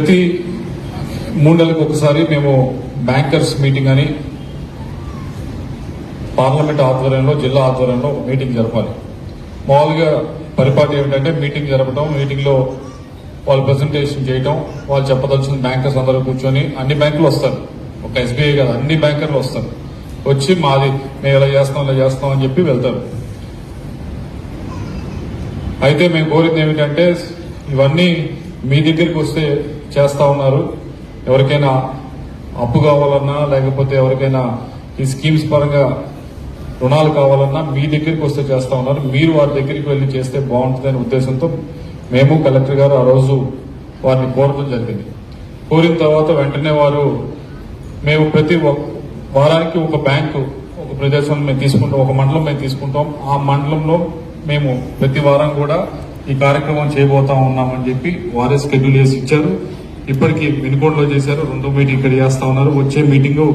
ప్రతి మూడు నెలలకు ఒకసారి మేము బ్యాంకర్స్ మీటింగ్ అని పార్లమెంట్ ఆధ్వర్యంలో జిల్లా ఆధ్వర్యంలో ఒక మీటింగ్ జరపాలి. మామూలుగా పరిపాటి ఏమిటంటే మీటింగ్ జరపడం మీటింగ్లో వాళ్ళు ప్రెజెంటేషన్ చేయడం వాళ్ళు చెప్పదలసిన బ్యాంకర్స్ అందరూ కూర్చొని అన్ని బ్యాంకులు వస్తారు. ఒక ఎస్బీఐ కాదు అన్ని బ్యాంకర్లు వస్తారు. వచ్చి మాది మేము ఇలా చేస్తాం ఇలా చేస్తాం అని చెప్పి వెళ్తారు. అయితే మేము కోరింది ఏమిటంటే ఇవన్నీ మీ దగ్గరికి వస్తే చేస్తా ఉన్నారు. ఎవరికైనా అప్పు కావాలన్నా లేకపోతే ఎవరికైనా ఈ స్కీమ్స్ పరంగా రుణాలు కావాలన్నా మీ దగ్గరికి వస్తే చేస్తా ఉన్నారు. మీరు వారి దగ్గరికి వెళ్ళి చేస్తే బాగుంటుందనే ఉద్దేశంతో మేము కలెక్టర్ గారు ఆ రోజు వారిని కోరడం జరిగింది. కోరిన తర్వాత వెంటనే వారు మేము ప్రతి వారానికి ఒక బ్యాంకు ఒక ప్రదేశం మేము తీసుకుంటాం ఒక మండలం మేము తీసుకుంటాం. ఆ మండలంలో మేము ప్రతి వారం కూడా ఈ కార్యక్రమం చేయబోతా ఉన్నామని చెప్పి వారే షెడ్యూల్ చేసి ఇచ్చారు. ఇప్పటికీ వినుకోడలో చేశారు. రెండో మీటింగ్ ఇక్కడ చేస్తా ఉన్నారు. వచ్చే మీటింగ్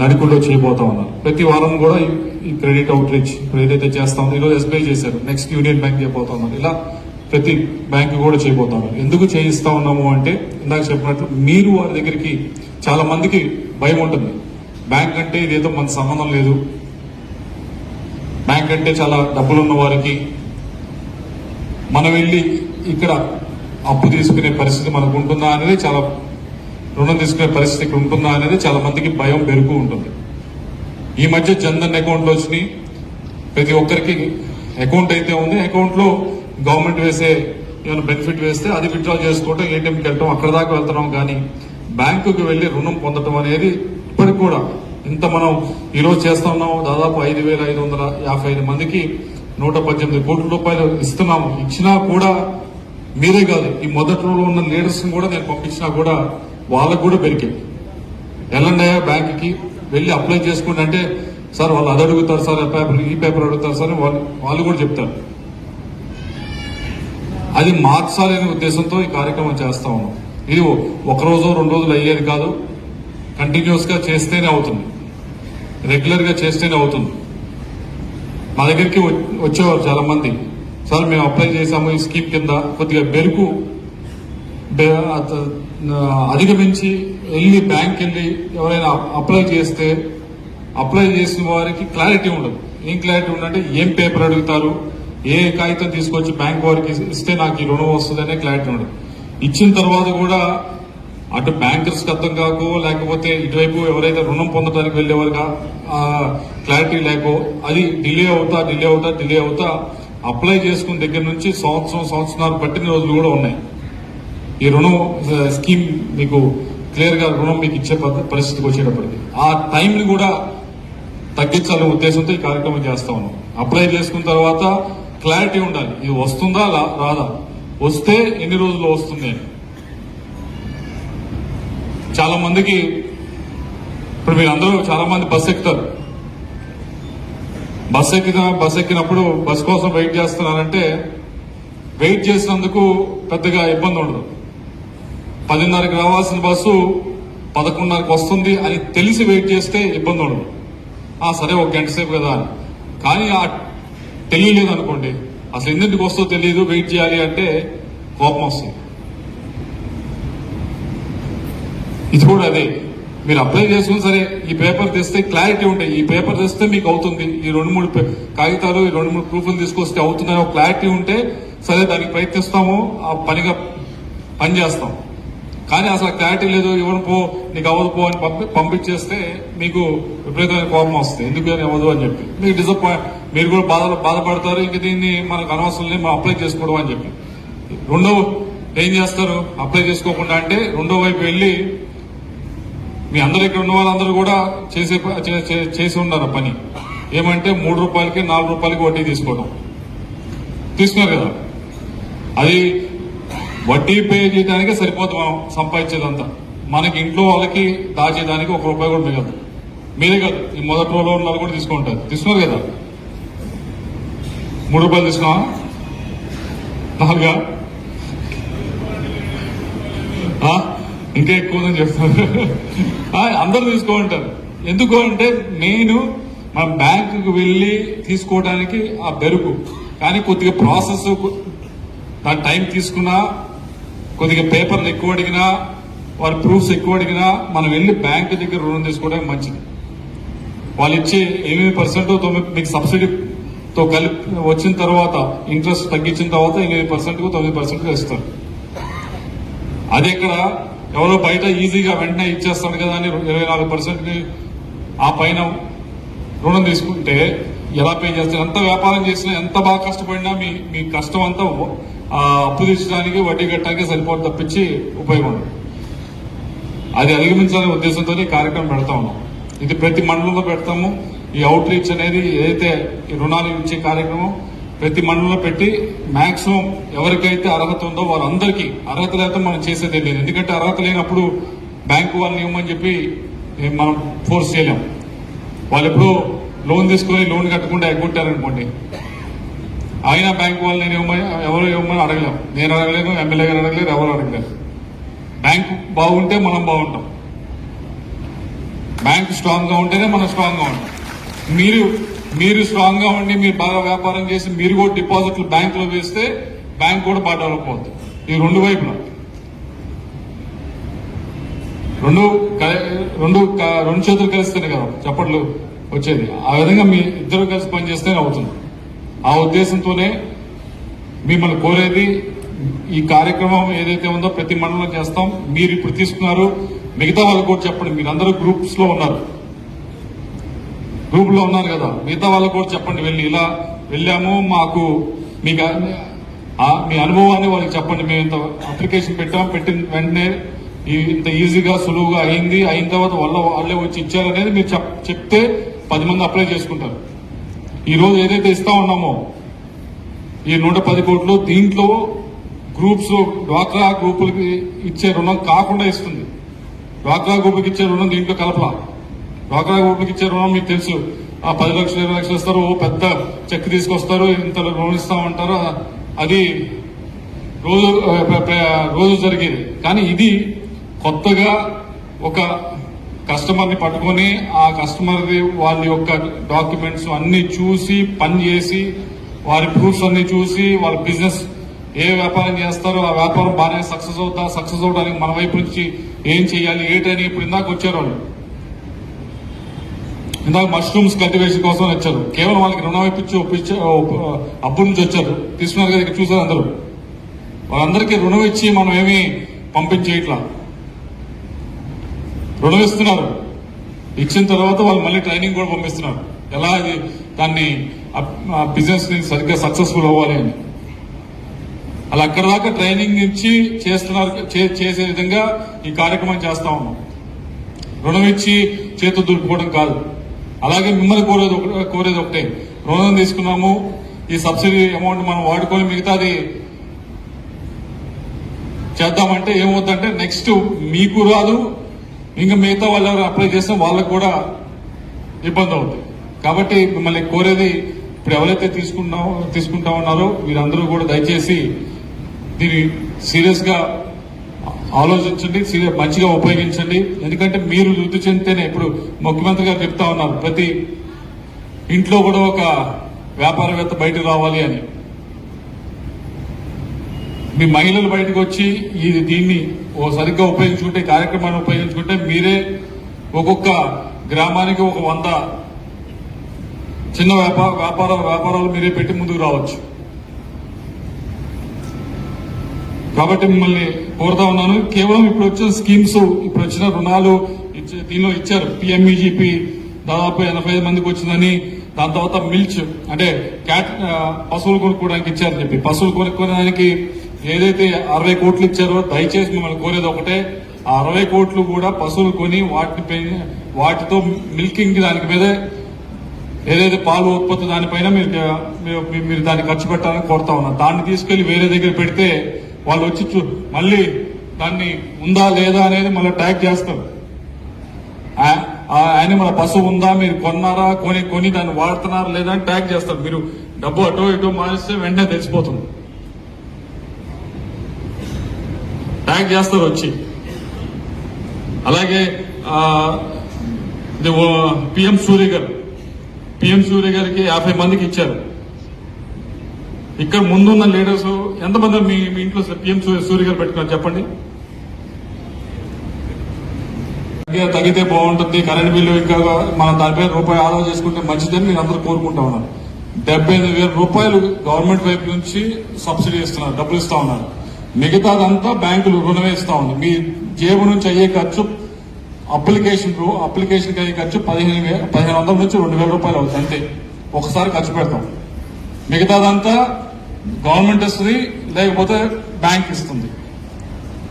నడికుల్లో చేయబోతా ఉన్నారు. ప్రతి వారం కూడా ఈ- క్రెడిట్ అవుట్ రీచ్ ఇప్పుడు ఏదైతే చేస్తా ఉందో ఈరోజు ఎస్బీఐ చేశారు. నెక్స్ట్ యూనియన్ బ్యాంక్ చేయబోతా ఉన్నారు. ఇలా ప్రతి బ్యాంకు కూడా చేయబోతా ఉన్నారు. ఎందుకు చేయిస్తా ఉన్నాము అంటే ఇందాక చెప్పినట్లు మీరు వారి దగ్గరికి చాలా మందికి భయం ఉంటుంది. బ్యాంక్ అంటే ఇదేదో మన సంబంధం లేదు. బ్యాంక్ అంటే చాలా డబ్బులు ఉన్న వారికి మనం వెళ్ళి ఇక్కడ అప్పు తీసుకునే పరిస్థితి మనకు ఉంటుందా అనేది చాలా రుణం తీసుకునే పరిస్థితి ఇక్కడ ఉంటుందా అనేది చాలా మందికి భయం పెరుగుతూ ఉంటుంది. ఈ మధ్య జన్ధన్ అకౌంట్లు వచ్చినాయి. ప్రతి ఒక్కరికి అకౌంట్ అయితే ఉంది. అకౌంట్లో గవర్నమెంట్ వేసే ఏమైనా బెనిఫిట్ వేస్తే అది విత్డ్రా చేసుకోవటం ఏటీఎంకి వెళ్ళటం అక్కడ దాకా వెళ్తున్నాం కానీ బ్యాంకుకి వెళ్ళి రుణం పొందటం అనేది ఇప్పటికి కూడా ఇంత మనం ఈరోజు చేస్తా ఉన్నాం దాదాపు ఐదు వేల ఐదు వందల యాభై ఐదు మందికి నూట పద్దెనిమిది కోట్ల రూపాయలు ఇస్తున్నాము. ఇచ్చినా కూడా మీరే కాదు ఈ మొదట్లో ఉన్న లీడర్స్ కూడా నేను పంపించినా కూడా వాళ్ళకు కూడా పెరిగింది. వెళ్ళండి బ్యాంక్కి వెళ్ళి అప్లై చేసుకుంటే అంటే సార్ వాళ్ళు అది అడుగుతారు సార్ ఆ పేపర్ ఈ పేపర్ అడుగుతారు సార్ వాళ్ళు వాళ్ళు కూడా చెప్తారు. అది మార్చాలనే ఉద్దేశంతో ఈ కార్యక్రమం చేస్తా ఉన్నాం. ఇది ఒక రోజు రెండు రోజులు అయ్యేది కాదు. కంటిన్యూస్గా చేస్తేనే అవుతుంది. రెగ్యులర్గా చేస్తేనే అవుతుంది. మా దగ్గరికి వచ్చేవారు చాలామంది. సార్ మేము అప్లై చేసాము ఈ స్కీమ్ కింద. కొద్దిగా బెరుకు అత- అధిగమించి వెళ్ళి బ్యాంక్ వెళ్ళి ఎవరైనా అప్లై చేస్తే అప్లై చేసిన వారికి క్లారిటీ ఉండదు. ఏం క్లారిటీ ఉందంటే ఏం పేపర్ అడుగుతారు ఏ కాగితం తీసుకొచ్చి బ్యాంక్ వారికి ఇస్తే నాకు ఈ రుణం వస్తుందనే క్లారిటీ ఉండదు. ఇచ్చిన తర్వాత కూడా అటు బ్యాంకర్స్కి అర్థం కాకో లేకపోతే ఇటువైపు ఎవరైతే రుణం పొందడానికి వెళ్ళేవారు క్లారిటీ లేకో అది డిలే అవుతా డిలే అవుతా డిలే అవుతా అప్లై చేసుకున్న దగ్గర నుంచి సంవత్సరం సంవత్సరాలు పట్టిన రోజులు కూడా ఉన్నాయి. ఈ రుణం స్కీమ్ మీకు క్లియర్గా రుణం మీకు ఇచ్చే పరిస్థితికి వచ్చేటప్పటికి. ఆ టైం ని కూడా తగ్గించాలనే ఉద్దేశంతో ఈ కార్యక్రమం చేస్తా ఉన్నాం. అప్లై చేసుకున్న తర్వాత క్లారిటీ ఉండాలి. ఇది వస్తుందా రాదా? వస్తే ఎన్ని రోజుల్లో వస్తుంది అని చాలా మందికి ఇప్పుడు మీరు అందరూ చాలా మంది బస్ ఎక్కుతారు. బస్ ఎక్కిన బస్ ఎక్కినప్పుడు బస్ కోసం వెయిట్ చేస్తున్నానంటే వెయిట్ చేసినందుకు పెద్దగా ఇబ్బంది ఉండదు. పదిన్నరకు రావాల్సిన బస్సు పదకొండున్నరకు వస్తుంది అని తెలిసి వెయిట్ చేస్తే ఇబ్బంది ఉండదు. ఆ సరే ఒక గంట సేపు కదా అని. కానీ ఆ తెలియలేదు అనుకోండి. అసలు ఎన్నింటికి వస్తుందో తెలియదు వెయిట్ చేయాలి అంటే కోపం వస్తుంది. ఇది కూడా అదే. మీరు అప్లై చేసుకుని సరే ఈ పేపర్ తెస్తే క్లారిటీ ఉంటాయి ఈ పేపర్ తెస్తే మీకు అవుతుంది. ఈ రెండు మూడు కాగితాలు ఈ రెండు మూడు ప్రూఫ్లు తీసుకొస్తే అవుతుందని ఒక క్లారిటీ ఉంటే సరే దానికి ప్రయత్నిస్తాము ఆ పనిగా పని చేస్తాం. కానీ అసలు క్లారిటీ లేదు ఎవరు పో నీకు అవ్వదు పో అని పంపి పంపించేస్తే మీకు విపరీతమైన కోపం వస్తుంది. ఎందుకు అని అవ్వదు అని చెప్పి. మీకు డిసప్పాయింట్ మీరు కూడా బాధ బాధపడతారు ఇంక దీన్ని మనకు అనవసరం లేదు మనం అప్లై చేసుకోవడం అని చెప్పి. రెండో ఏం చేస్తారు? అప్లై చేసుకోకుండా అంటే రెండో వైపు వెళ్ళి మీ అందరు ఇక్కడ ఉన్న వాళ్ళందరూ కూడా చేసే చేసి ఉన్నారు పని. ఏమంటే మూడు రూపాయలకి నాలుగు రూపాయలకి వడ్డీ తీసుకోవడం. తీసుకున్నారు కదా? అది వడ్డీ పే చేయడానికి సరిపోతుంది మనం సంపాదించేదంతా. మనకి ఇంట్లో వాళ్ళకి దాచేదానికి ఒక రూపాయి కూడా మిగదు మీరే కాదు ఈ మొదటి రోజులో ఉన్న వాళ్ళు కూడా తీసుకుంటారు. తీసుకున్నారు కదా? మూడు రూపాయలు తీసుకున్నా నాలుగా? ఆ? ఇంకా ఎక్కువ ఉందని చెప్తాను. అందరు తీసుకోమంటారు. ఎందుకు అంటే నేను మన బ్యాంకుకి వెళ్ళి తీసుకోవడానికి ఆ బెరుకు. కానీ కొద్దిగా ప్రాసెస్ దాని టైం తీసుకున్నా కొద్దిగా పేపర్లు ఎక్కువ అడిగినా వారి ప్రూఫ్స్ ఎక్కువ అడిగినా మనం వెళ్ళి బ్యాంక్ దగ్గర రుణం తీసుకోవడానికి మంచిది. వాళ్ళు ఇచ్చే ఎనిమిది పర్సెంట్ మీకు సబ్సిడీతో కలిపి వచ్చిన తర్వాత ఇంట్రెస్ట్ తగ్గించిన తర్వాత ఎనిమిది పర్సెంట్ తొమ్మిది పర్సెంట్ ఇస్తారు. అది ఇక్కడ ఎవరో బయట ఈజీగా వెంటనే ఇచ్చేస్తాను కదా అని ఇరవై నాలుగు పర్సెంట్ ఆ పైన రుణం తీసుకుంటే ఎలా పే చేస్తారు? ఎంత వ్యాపారం చేసినా ఎంత బాగా కష్టపడినా మీ మీ కష్టం అంతా అప్పు తీర్చడానికి వడ్డీ కట్టడానికి సరిపోదు తప్పించి ఉపయోగం అది అధిగమించాలనే ఉద్దేశంతో ఈ కార్యక్రమం పెడతా ఉన్నాం. ఇది ప్రతి మండలంలో పెడతాము. ఈ అవుట్ రీచ్ అనేది ఏదైతే ఈ రుణాలు ఇచ్చే కార్యక్రమం ప్రతి మండలంలో పెట్టి మాక్సిమం ఎవరికైతే అర్హత ఉందో వాళ్ళందరికీ అర్హత లేకపోతే మనం చేసేదే లేదు. ఎందుకంటే అర్హత లేనప్పుడు బ్యాంకు వాళ్ళని ఇవ్వమని చెప్పి మనం ఫోర్స్ చేయలేం. వాళ్ళు ఎప్పుడూ లోన్ తీసుకొని లోన్ కట్టకుండా ఎగ్గొట్టారనుకోండి అయినా బ్యాంకు వాళ్ళు నేను ఇవ్వమని ఎవరు ఇవ్వమని అడగలేం. నేను అడగలేను ఎమ్మెల్యే గారు అడగలేరు ఎవరు అడగలేరు బ్యాంకు బాగుంటే మనం బాగుంటాం. బ్యాంక్ స్ట్రాంగ్గా ఉంటేనే మనం స్ట్రాంగ్గా ఉంటాం. మీరు మీరు స్ట్రాంగ్గా ఉండి మీరు బాగా వ్యాపారం చేసి మీరు కూడా డిపాజిట్లు బ్యాంక్లో వేస్తే బ్యాంక్ కూడా బాగా డెవలప్ అవుతుంది ఈ రెండు వైపులా రెండు రెండు క- రెండు చేతులు కలిస్తేనే కదా చప్పట్లు వచ్చేది. ఆ విధంగా మీ ఇద్దరు కలిసి పనిచేస్తేనే అవుతుంది. ఆ ఉద్దేశంతోనే మిమ్మల్ని కోరేది ఈ కార్యక్రమం ఏదైతే ఉందో ప్రతి మండలం చేస్తాం. మీరు ఇప్పుడు తీసుకున్నారు మిగతా వాళ్ళు కూడా చెప్పండి. మీరు అందరూ గ్రూప్స్లో ఉన్నారు. గ్రూప్లో ఉన్నారు కదా. మిగతా వాళ్ళకు కూడా చెప్పండి వెళ్ళి ఇలా వెళ్ళాము మాకు మీకు మీ అనుభవాన్ని వాళ్ళకి చెప్పండి. మేము ఇంత అప్లికేషన్ పెట్టాం పెట్టిన వెంటనే ఇంత ఈజీగా సులువుగా అయింది. అయిన తర్వాత వాళ్ళ వాళ్ళే వచ్చి ఇచ్చారనేది మీరు చెప్- చెప్తే పది మంది అప్లై చేసుకుంటారు. ఈ రోజు ఏదైతే ఇస్తా ఉన్నామో ఈ నూట పది కోట్లు దీంట్లో గ్రూప్స్ డ్వాక్రా గ్రూపులకి ఇచ్చే రుణం కాకుండా ఇస్తుంది. డ్వాక్రా గ్రూపుకి ఇచ్చే రుణం దీంట్లో కలపలా. డ్వాక్రా గ్రూపుకి ఇచ్చే రుణం మీకు తెలుసు. ఆ పది లక్షలు ఇరవై లక్షలు ఇస్తారు ఓ పెద్ద చెక్ తీసుకొస్తారు ఇంత రుణం ఇస్తామంటారు అది రోజు రోజు జరిగేది. కానీ ఇది కొత్తగా ఒక కస్టమర్ని పట్టుకొని ఆ కస్టమర్ వాళ్ళ యొక్క డాక్యుమెంట్స్ అన్ని చూసి పని చేసి వారి ప్రూఫ్స్ అన్ని చూసి వాళ్ళ బిజినెస్ ఏ వ్యాపారం చేస్తారో ఆ వ్యాపారం బాగానే సక్సెస్ అవుతా సక్సెస్ అవడానికి మన వైపు నుంచి ఏం చేయాలి ఏంటని ఇప్పుడు ఇందాక వచ్చారు వాళ్ళు. ఇందాక మష్రూమ్స్ కల్టివేషన్ కోసం వచ్చారు. కేవలం వాళ్ళకి రుణం ఇప్పించి ఒప్పించి అప్పు నుంచి వచ్చారు. తీసుకున్నారు కదా ఇక్కడ చూసారు అందరూ. వాళ్ళందరికీ రుణం ఇచ్చి మనం ఏమి పంపించేయట్లా. రుణం ఇస్తున్నారు ఇచ్చిన తర్వాత వాళ్ళు మళ్ళీ ట్రైనింగ్ కూడా పంపిస్తున్నారు. ఎలా అది దాన్ని బిజినెస్ని సరిగ్గా సక్సెస్ఫుల్ అవ్వాలి అని. అలా అక్కడ దాకా ట్రైనింగ్ ఇచ్చి చేస్తున్నారు చే- చేసే విధంగా ఈ కార్యక్రమం చేస్తా ఉన్నాం. రుణం ఇచ్చి చేతులు దులుపుకోవడం కాదు. అలాగే మిమ్మల్ని కోరేది ఒకటే కోరేది ఒకటే. రుణం తీసుకున్నాము ఈ సబ్సిడీ అమౌంట్ మనం వాడుకొని మిగతాది చేద్దామంటే ఏమవుతుందంటే నెక్స్ట్ మీకు రాదు ఇంకా మిగతా వాళ్ళు ఎవరు అప్లై చేస్తే వాళ్ళకు కూడా ఇబ్బంది అవుతుంది కాబట్టి మిమ్మల్ని కోరేది ఇప్పుడు ఎవరైతే తీసుకున్నాం తీసుకుంటా ఉన్నారో వీరందరూ కూడా దయచేసి దీన్ని సీరియస్గా ఆలోచించండి మంచిగా ఉపయోగించండి. ఎందుకంటే మీరు వృద్ధి చెందితేనే ఇప్పుడు ముఖ్యమంత్రి గారు చెప్తా ఉన్నారు ప్రతి ఇంట్లో కూడా ఒక వ్యాపారవేత్త బయటకు రావాలి అని. మీ మహిళలు బయటకు వచ్చి ఈ దీన్ని ఓ సరిగ్గా ఉపయోగించుకుంటే కార్యక్రమాన్ని ఉపయోగించుకుంటే మీరే ఒక్కొక్క గ్రామానికి ఒక వంద చిన్న వ్యాపార వ్యాపార వ్యాపారాలు మీరే పెట్టి ముందుకు రావచ్చు. కాబట్టి మిమ్మల్ని కోరుతా ఉన్నాను. కేవలం ఇప్పుడు వచ్చిన స్కీమ్స్ ఇప్పుడు వచ్చిన రుణాలు దీనిలో ఇచ్చారు. పిఎంఈజీపీ దాదాపు ఎనభై ఐదు మందికి వచ్చిందని. దాని తర్వాత మిల్చ్ అంటే క్యాట్ పశువులు కొనుక్కోవడానికి ఇచ్చారని చెప్పి. పశువులు కొనుక్కోవడానికి ఏదైతే అరవై కోట్లు ఇచ్చారో దయచేసి మిమ్మల్ని కోరేది ఒకటే. ఆ అరవై కోట్లు కూడా పశువులు కొని వాటిని వాటితో మిల్కింగ్ దానికి మీద ఏదైతే పాలు ఉత్పత్తి దానిపైన మీరు మీరు- మీరు దాన్ని ఖర్చు పెట్టాలని కోరుతా ఉన్నా దాన్ని తీసుకెళ్ళి వేరే దగ్గర పెడితే వాళ్ళు వచ్చి చూ- మళ్ళీ దాన్ని ఉందా లేదా అనేది మళ్ళీ ట్యాగ్ చేస్తారు. ఆ- ఆ యానిమల్ పశువు ఉందా మీరు కొన్నారా కొని కొని దాన్ని వాడుతున్నారా లేదా అని ట్యాగ్ చేస్తారు. మీరు డబ్బు అటో ఇటో మారిస్తే వెంటనే తెలిసిపోతుంది. ట్యాగ్ చేస్తారు వచ్చి. అలాగే పిఎం సూర్య గారు పిఎం సూర్య గారికి యాభై మందికి ఇచ్చారు. ఇక్కడ ముందున్న లీడర్స్ ఎంతమంది మీ మీ ఇంట్లో పిఎం సూర్య గారు పెట్టుకున్నారు చెప్పండి? తగ్గితే బాగుంటుంది కరెంట్ బిల్లు ఇంకా మనం దానిపై రూపాయి ఆదా చేసుకుంటే మంచిదని మీరు అందరూ కోరుకుంటా ఉన్నారు డెబ్బై ఎనిమిది వేల రూపాయలు గవర్నమెంట్ వైపు నుంచి సబ్సిడీ ఇస్తున్నారు డబ్బులు ఇస్తా ఉన్నారు. మిగతాదంతా బ్యాంకులు రుణమే ఇస్తా ఉంది. మీ జేబు నుంచి అయ్యే ఖర్చు అప్లికేషన్ అప్లికేషన్ అయ్యే ఖర్చు పదిహేను పదిహేను వందల నుంచి రెండు వేల రూపాయలు అవుతుంది అంతే. ఒకసారి ఖర్చు పెడతాం. మిగతాదంతా గవర్నమెంట్ ఇస్తుంది లేకపోతే బ్యాంక్ ఇస్తుంది.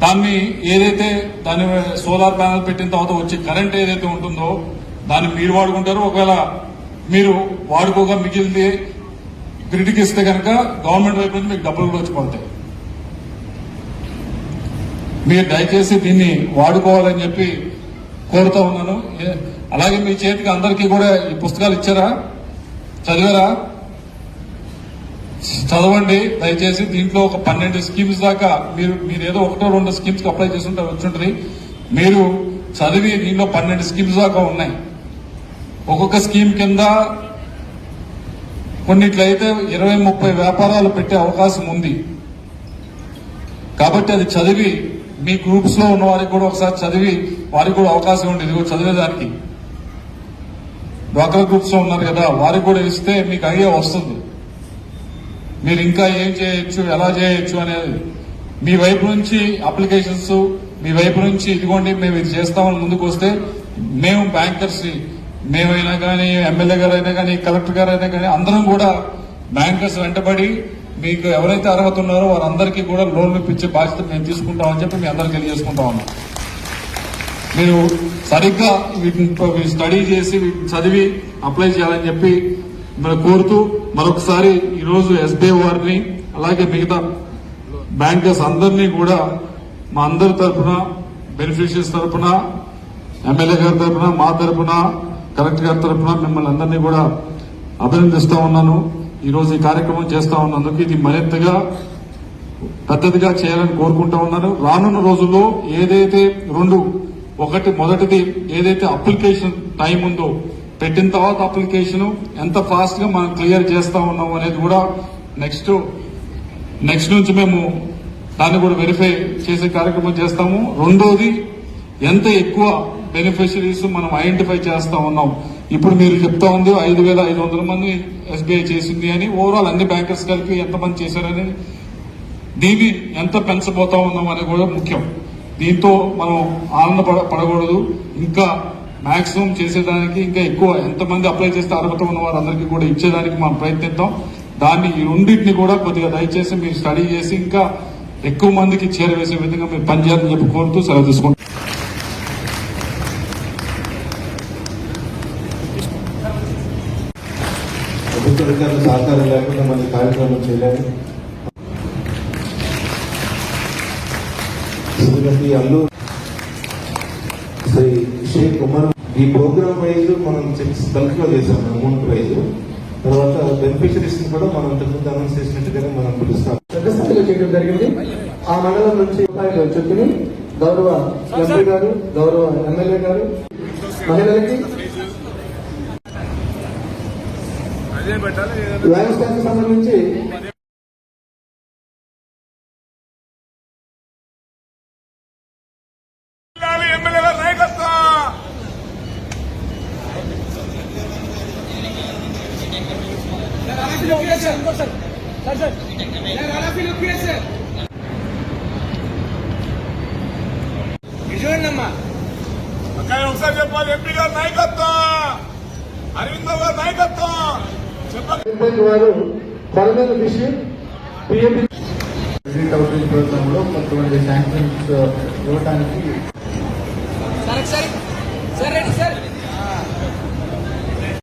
దాన్ని ఏదైతే దాని సోలార్ ప్యానల్ పెట్టిన తర్వాత వచ్చే కరెంట్ ఏదైతే ఉంటుందో దాన్ని మీరు వాడుకుంటారో. ఒకవేళ మీరు వాడుకోగా మిగిలితే గ్రిడ్కి ఇస్తే కనుక గవర్నమెంట్ వైపు నుంచి మీకు డబ్బులు కూడా వచ్చి పడతాయి. మీరు దయచేసి దీన్ని వాడుకోవాలని చెప్పి కోరుతా ఉన్నాను. అలాగే మీ చేతికి అందరికీ కూడా ఈ పుస్తకాలు ఇచ్చారా? చదివారా? చదవండి దయచేసి దీంట్లో ఒక పన్నెండు స్కీమ్స్ దాకా మీరు మీరు ఏదో ఒకటో రెండు స్కీమ్స్ అప్లై చేస్తుంటే వచ్చుంటది. మీరు చదివి దీంట్లో పన్నెండు స్కీమ్స్ దాకా ఉన్నాయి. ఒక్కొక్క స్కీమ్ కింద కొన్నిట్లయితే ఇరవై ముప్పై వ్యాపారాలు పెట్టే అవకాశం ఉంది. కాబట్టి అది చదివి మీ గ్రూప్స్లో ఉన్న వారికి కూడా ఒకసారి చదివి వారికి కూడా అవకాశం ఉంది. ఇదిగో చదివేదానికి. డ్వాక్రా గ్రూప్స్లో ఉన్నారు కదా వారికి కూడా ఇస్తే మీకు ఐడియా వస్తుంది. మీరు ఇంకా ఏం చేయొచ్చు ఎలా చేయొచ్చు అనేది మీ వైపు నుంచి అప్లికేషన్స్ మీ వైపు నుంచి ఇదిగోండి మేము ఇది చేస్తామని ముందుకు వస్తే మేము బ్యాంకర్స్ మేమైనా కానీ ఎమ్మెల్యే గారు అయినా కానీ కలెక్టర్ గారు అయినా కానీ అందరం కూడా బ్యాంకర్స్ వెంటబడి మీకు ఎవరైతే అర్హత ఉన్నారో వారందరికీ కూడా లోన్లు ఇప్పించే బాధ్యత మేము తీసుకుంటామని చెప్పి మీ అందరికీ తెలియజేసుకుంటా ఉన్నాం. మీరు సరిగ్గా వీటిని స్టడీ చేసి వీటిని చదివి అప్లై చేయాలని చెప్పి మనం కోరుతూ మరొకసారి ఈరోజు ఎస్బీఐ వారిని అలాగే మిగతా బ్యాంకర్స్ అందరినీ కూడా మా అందరి తరఫున బెనిఫిషియర్స్ తరఫున ఎమ్మెల్యే గారి తరఫున మా తరఫున కలెక్టర్ గారి తరఫున మిమ్మల్ని అందరినీ కూడా అభినందిస్తా ఉన్నాను. ఈ రోజు ఈ కార్యక్రమం చేస్తా ఉన్నందుకు ఇది మరింతగా పెద్దదిగా చేయాలని కోరుకుంటా ఉన్నాను. రానున్న రోజుల్లో ఏదైతే రెండు ఒకటి మొదటిది ఏదైతే అప్లికేషన్ టైం ఉందో పెట్టిన తర్వాత అప్లికేషన్ ఎంత ఫాస్ట్గా మనం క్లియర్ చేస్తా ఉన్నాం అనేది కూడా నెక్స్ట్ నెక్స్ట్ నుంచి మేము దాన్ని కూడా వెరిఫై చేసే కార్యక్రమం చేస్తాము. రెండోది ఎంత ఎక్కువ బెనిఫిషరీస్ మనం ఐడెంటిఫై చేస్తా ఉన్నాం. ఇప్పుడు మీరు చెప్తా ఉంది ఐదు వేల ఐదు వందల మంది ఎస్బీఐ చేసింది అని. ఓవరాల్ అన్ని బ్యాంకర్స్ కలిపి ఎంతమంది చేశారని. దీన్ని ఎంత పెంచబోతా ఉన్నాం అనేది కూడా ముఖ్యం. దీంతో మనం ఆనందపడ పడకూడదు. ఇంకా మాక్సిమం చేసేదానికి ఇంకా ఎక్కువ ఎంతమంది అప్లై చేస్తే అర్హత ఉన్న వారందరికీ కూడా ఇచ్చేదానికి మనం ప్రయత్నిద్దాం. దాన్ని ఈ రెండింటిని కూడా కొద్దిగా దయచేసి మీరు స్టడీ చేసి ఇంకా ఎక్కువ మందికి చేరవేసే విధంగా మీరు పనిచేయాలని చెప్పి కోరుతూ సెలవు తీసుకుంటాం ప్రభుత్వ అధికారుల సహకారం లేకుండా మన కార్యక్రమం చేయలేదు శ్రీమతి శ్రీ షేక్ ఉమర్ ఈ ప్రోగ్రామ్ వైజ్ మనం బల్క్లో చేసాం అమౌంట్ వైజ్ తర్వాత బెనిఫిషరీస్ కూడా మనం ఇంతకుముందు అనౌన్స్ చేసినట్టుగానే మనం పిలుస్తాం. పెద్ద స్థాయిలో చేయడం జరిగింది. ఆ మండలం నుంచి చెప్పుని గౌరవ ఎంపీ గారు గౌరవ ఎమ్మెల్యే గారు మహిళలకి ట్యాంక్ సంబంధించి అక్కడ ఒకసారి చెప్పాలి ఎంపీ గారి నాయకత్వం అరవింద్ గారి నాయకత్వం చెప్పాలి వారు కొంతమంది శాంక్షన్స్ ఇవ్వడానికి సరే సరే. సరే రెడీ